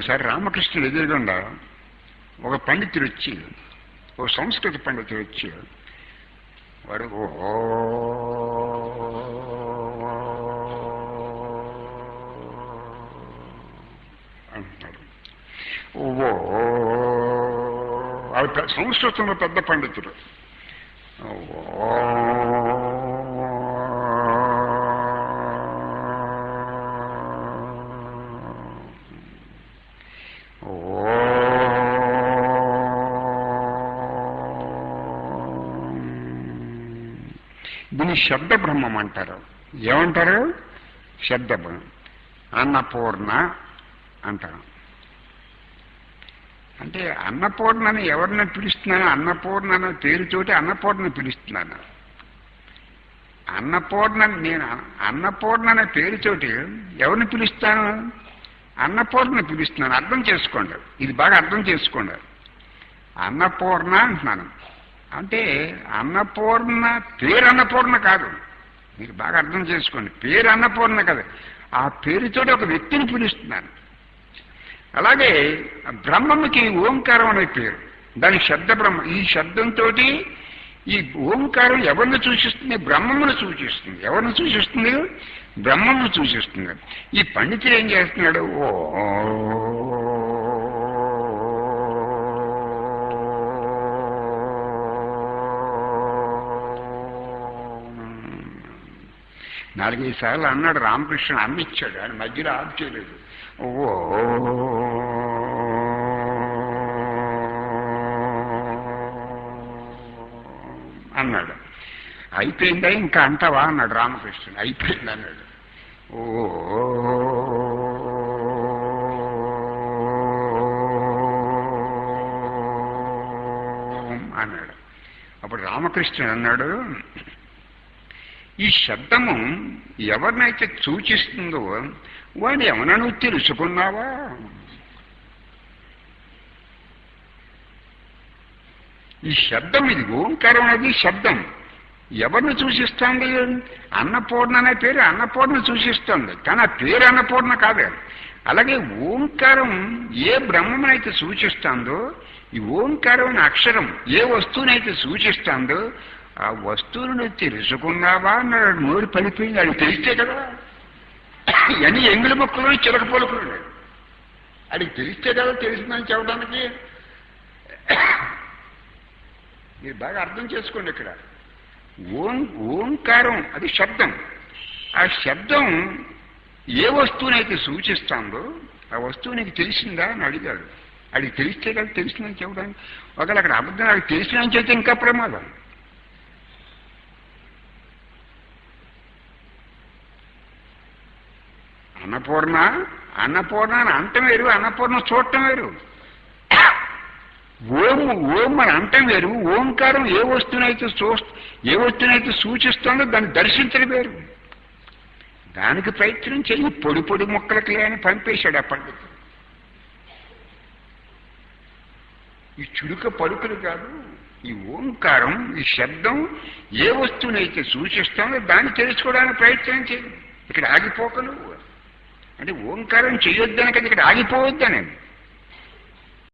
ఒకసారి రామకృష్ణుడు ఎదురుగుండా ఒక పండితుడు వచ్చి ఒక సంస్కృత పండితుడు వచ్చి వాడు ఓ అంటున్నాడు ఓ సంస్కృతంలో పెద్ద పండితుడు. దీన్ని శబ్ద బ్రహ్మం అంటారు. ఏమంటారు? శబ్ద బ్రహ్మం అన్నపూర్ణ అంటారు. అంటే అన్నపూర్ణని ఎవరిని పిలుస్తున్నాను? అన్నపూర్ణ అనే పేరుతోటి అన్నపూర్ణ పిలుస్తున్నాను. అన్నపూర్ణ నేను అన్నపూర్ణ అనే పేరుతోటి ఎవరిని పిలుస్తాను? అన్నపూర్ణ పిలుస్తున్నాను. అర్థం చేసుకోండి. ఇది బాగా అర్థం చేసుకోండి. అన్నపూర్ణ అంటున్నాను. అంటే అన్నపూర్ణ పేరు అన్నపూర్ణ కాదు. మీరు బాగా అర్థం చేసుకోండి. పేరు అన్నపూర్ణ కదా. ఆ పేరుతోటి ఒక వ్యక్తిని పిలుస్తున్నాను. అలాగే బ్రహ్మముకి ఓంకారం అనే పేరు. దాని శబ్ద బ్రహ్మ. ఈ శబ్దంతో ఈ ఓంకారం ఎవరిని సూచిస్తుంది? బ్రహ్మమును సూచిస్తుంది. ఎవరిని సూచిస్తుంది? బ్రహ్మమును సూచిస్తుంది. ఈ పండితుడు ఏం చేస్తున్నాడు? ఓ నాలుగైదు సార్లు అన్నాడు రామకృష్ణ అమ్మిచ్చాడు. ఆయన మధ్యలో ఆఫ్ చేయలేదు. ఓ. అన్నాడు. అయిపోయిందా ఇంకా అంటావా? అన్నాడు రామకృష్ణుడు. అయిపోయింది అన్నాడు. ఓ. అన్నాడు. అప్పుడు రామకృష్ణుడు అన్నాడు ఈ శబ్దము ఎవరినైతే సూచిస్తుందో వాడు ఏమన్నా నువ్వు తెలుసుకున్నావా? ఈ శబ్దం ఇది ఓంకారం అనేది శబ్దం. ఎవరిని సూచిస్తోంది? అన్నపూర్ణ అనే పేరు అన్నపూర్ణ సూచిస్తోంది. కానీ ఆ పేరు అన్నపూర్ణ కాదు. అలాగే ఓంకారం ఏ బ్రహ్మనైతే సూచిస్తుందో ఈ ఓంకారం అనే అక్షరం ఏ వస్తువునైతే సూచిస్తుందో ఆ వస్తువును తెలుసుకున్నావా అన్నాడు నోరు పడిపోయింది. అది తెలిస్తే కదా. అని ఎంగిలి మొక్కలు చిలక పలుకులు అది తెలిస్తే కదా తెలిసిందని చెప్పడానికి. మీరు బాగా అర్థం చేసుకోండి ఇక్కడ. ఓం ఓంకారం అది శబ్దం. ఆ శబ్దం ఏ వస్తువునైతే సూచిస్తాందో ఆ వస్తువు నీకు తెలిసిందా అని అడిగాడు. అది తెలిస్తే కదా తెలిసిందని చెప్పడానికి. ఒకవేళ అక్కడ అబద్ధం అది తెలిసిందని చెప్తే ఇంకా ప్రమాదం. అన్నపూర్ణ అన్నపూర్ణ అని అంటం వేరు అన్నపూర్ణ చూడటం వేరు. ఓం ఓం అని అంటం వేరు. ఓంకారం ఏ వస్తువునైతే చూ ఏ వస్తువునైతే సూచిస్తుందో దాన్ని దర్శించడం వేరు. దానికి ప్రయత్నం చెయ్యి పొడి పొడి మొక్కలకి లేని పంపేశాడు ఆ పండితుడు. ఈ చురుక పలుకులు కాదు ఈ ఓంకారం ఈ శబ్దం ఏ వస్తువునైతే సూచిస్తుందో దాన్ని తెలుసుకోవడానికి ప్రయత్నం చేయి. ఇక్కడ ఆగిపోకలు. అంటే ఓంకారం చేయొద్దని కదా ఇక్కడ ఆగిపోవద్దనండి